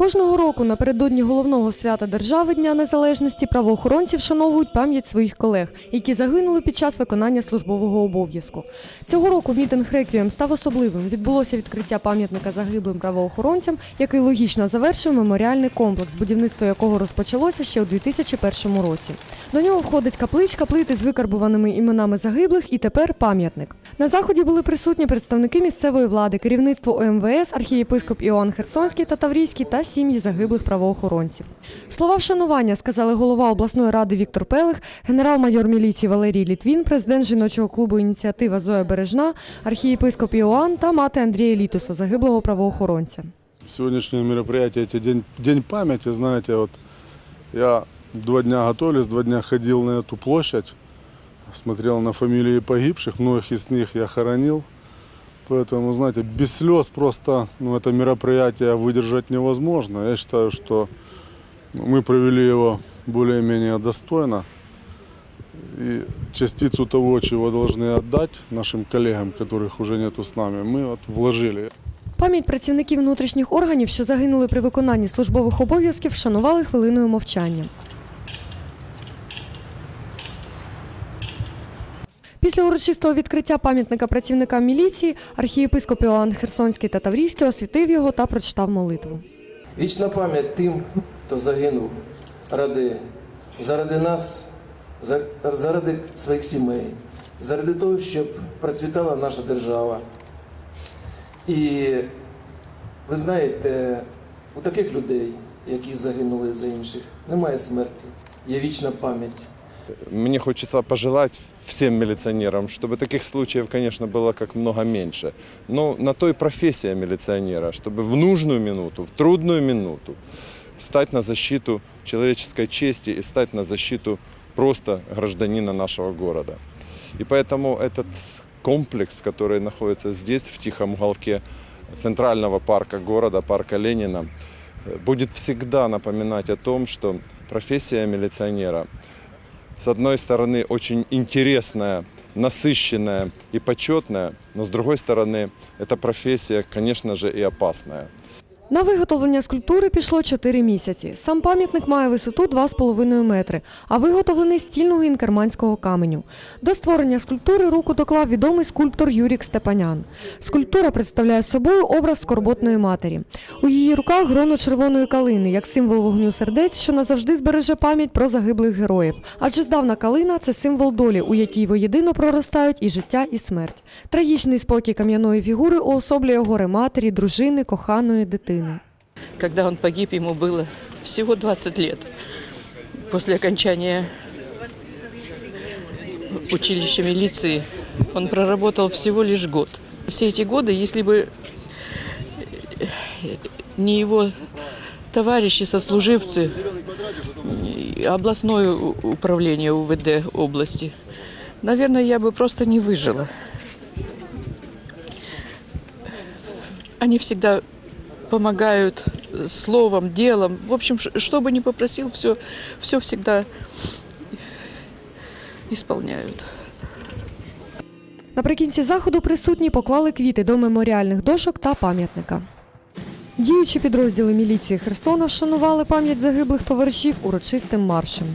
Кожного року напередодні головного свята держави Дня Незалежності правоохоронці вшановують пам'ять своїх колег, які загинули під час виконання службового обов'язку. Цього року мітинг реквієм став особливим. Відбулося відкриття пам'ятника загиблим правоохоронцям, який логічно завершив меморіальний комплекс, будівництво якого розпочалося ще у 2001 році. До нього входить капличка, плити з викарбуваними іменами загиблих і тепер пам'ятник. На заході були присутні представники місцевої влади, керівництво ОМВС, архієпископ Іоанн Херсонський та Таврійський та сім'ї загиблих правоохоронців. Слова вшанування сказали голова обласної ради Віктор Пелих, генерал-майор міліції Валерій Літвін, президент жіночого клубу Ініціатива Зоя Бережна, архієпископ Іоанн та мати Андрія Літуса, загиблого правоохоронця. Сегодняшнее мероприятие, это день, памяти, знаете, вот я два дня готовились, два дня ходил на эту площадь, смотрел на фамилии погибших, многих из них я хоронил. Поэтому, знаете, без слез просто ну, это мероприятие выдержать невозможно. Я считаю, что мы провели его более-менее достойно. И частицу того, чего должны отдать нашим коллегам, которых уже нету с нами, мы вот вложили. Пам'ять працівників внутрішніх органів, що загинули при виконанні службових обов'язків, вшанували хвилиною мовчання. Після урочистого відкриття пам'ятника працівникам міліції архієпископ Іоанн Херсонський та Таврійський освітив його та прочитав молитву. Вічна пам'ять тим, хто загинув ради, заради нас, заради своїх сімей, заради того, щоб процвітала наша держава. І ви знаєте, у таких людей, які загинули за інших, немає смерті, є вічна пам'ять. Мне хочется пожелать всем милиционерам, чтобы таких случаев, конечно, было как много меньше. Но на то и профессия милиционера, чтобы в нужную минуту, в трудную минуту стать на защиту человеческой чести и стать на защиту просто гражданина нашего города. И поэтому этот комплекс, который находится здесь, в тихом уголке центрального парка города, парка Ленина, будет всегда напоминать о том, что профессия милиционера с одной стороны, очень интересная, насыщенная и почетная, но с другой стороны, эта профессия, конечно же, и опасная. На виготовлення скульптури пішло 4 місяці. Сам пам'ятник має висоту 2,5 метри, а виготовлений з цільного інкерманського каменю. До створення скульптури руку доклав відомий скульптор Юрік Степанян. Скульптура представляє собою образ скорботної матері. У її руках гроно червоної калини, як символ вогню сердець, що назавжди збереже пам'ять про загиблих героїв. Адже здавна калина це символ долі, у якій воєдино проростають і життя, і смерть. Трагічний спокій кам'яної фігури уособлює горе матері, дружини, коханої дитини. Когда он погиб, ему было всего 20 лет. После окончания училища милиции он проработал всего лишь год. Все эти годы, если бы не его товарищи, сослуживцы, областное управление УВД области, наверное, я бы просто не выжила. Они всегда помогают словом, делом. В общем, что бы ни попросил, все, все всегда исполняют. Наприкінці заходу присутні поклали квіти до меморіальних дошок та пам'ятника. Діючі підрозділи міліції Херсона вшанували пам'ять загиблих товаришів урочистим маршем.